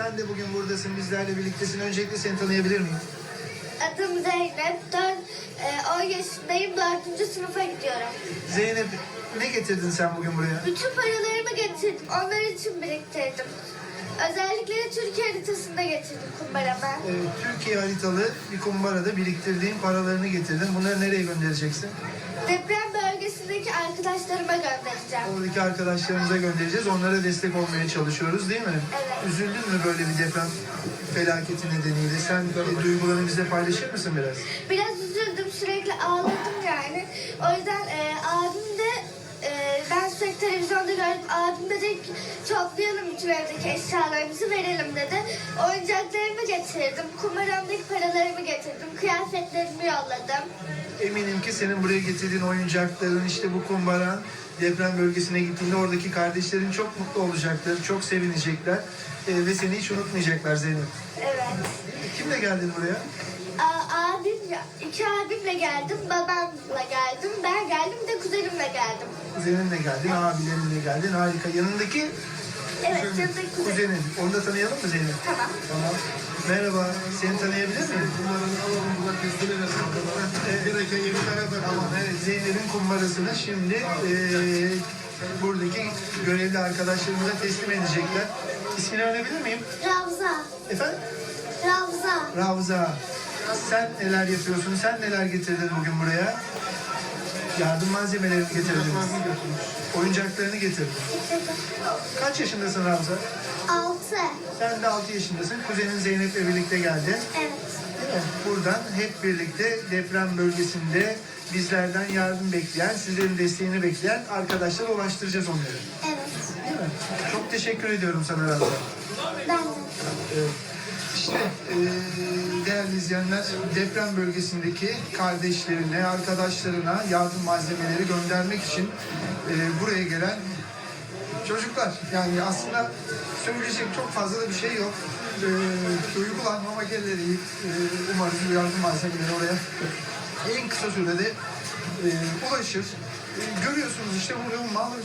Sen de bugün buradasın, bizlerle birliktesin. Öncelikle seni tanıyabilir miyim? Adım Zeynep. 4, 10 yaşındayım. 4. sınıfa gidiyorum. Zeynep, ne getirdin sen bugün buraya? Bütün paralarımı getirdim. Onlar için biriktirdim. Özellikle de Türkiye haritasında getirdim kumbaramı. Ee, Türkiye haritalı bir kumbarada biriktirdiğin paralarını getirdin. Bunları nereye göndereceksin? Deprem bölgesindeki arkadaşlarıma göndereceğim. Oradaki arkadaşlarımıza göndereceğiz. Onlara destek olmaya çalışıyoruz değil mi? Evet. Üzüldün mü böyle bir deprem felaketi nedeniyle? Sen e, duygularını bizle paylaşır mısın biraz? Biraz üzüldüm. Sürekli ağladım yani. O yüzden e, abim sürekli televizyonda gördüm. Abim de dedi ki toplayalım bütün evdeki eşyalarımızı verelim dedi. Oyuncaklarımı getirdim. Kumbaramdaki paralarımı getirdim. Kıyafetlerimi yolladım. Eminim ki senin buraya getirdiğin oyuncakların, işte bu kumbaran deprem bölgesine gittiğinde oradaki kardeşlerin çok mutlu olacaktır, çok sevinecekler e, ve seni hiç unutmayacaklar Zeynep. Evet. Kimle geldin buraya? A, abim, iki abimle geldim, babamla geldim, ben geldim de kuzenimle geldim. Kuzeninle geldin, abilerinle geldin. Harika. Yanındaki Evet, yanındaki kuzenim. kuzenin. Onu da tanıyalım mı Zeynep? Tamam. Tamam. Merhaba. Seni tanıyabilir miyim? Gereken yemeklere de Tamam. Evet. Zeynep'in kumbarasını şimdi eee buradaki görevli arkadaşlarımıza teslim edecekler. İsmini öğrenebilir miyim? Ravza, Efendim? Ravza. Ravza. Sen neler yapıyorsun? Sen neler getirdin bugün buraya? Yardım malzemelerini getirdin. Oyuncaklarını getirdin. Kaç yaşındasın Ravza? Altı. Sen de 6 yaşındasın. Kuzenin Zeynep'le birlikte geldin. Evet. Mi? Buradan hep birlikte deprem bölgesinde bizlerden yardım bekleyen, sizlerin desteğini bekleyen arkadaşlara ulaştıracağız onları. Evet. Değil mi? Çok teşekkür ediyorum sana Ravza. Ben de. Evet. İşte eee, değerli izleyenler deprem bölgesindeki kardeşlerine, arkadaşlarına yardım malzemeleri göndermek için eee, buraya gelen çocuklar. Yani aslında söyleyecek çok fazla da bir şey yok. Eee duygulanmamak elde değil. Eee, umarız bu yardım malzemeleri oraya en kısa sürede eee, ulaşır. Eee, görüyorsunuz işte burada ummalı bir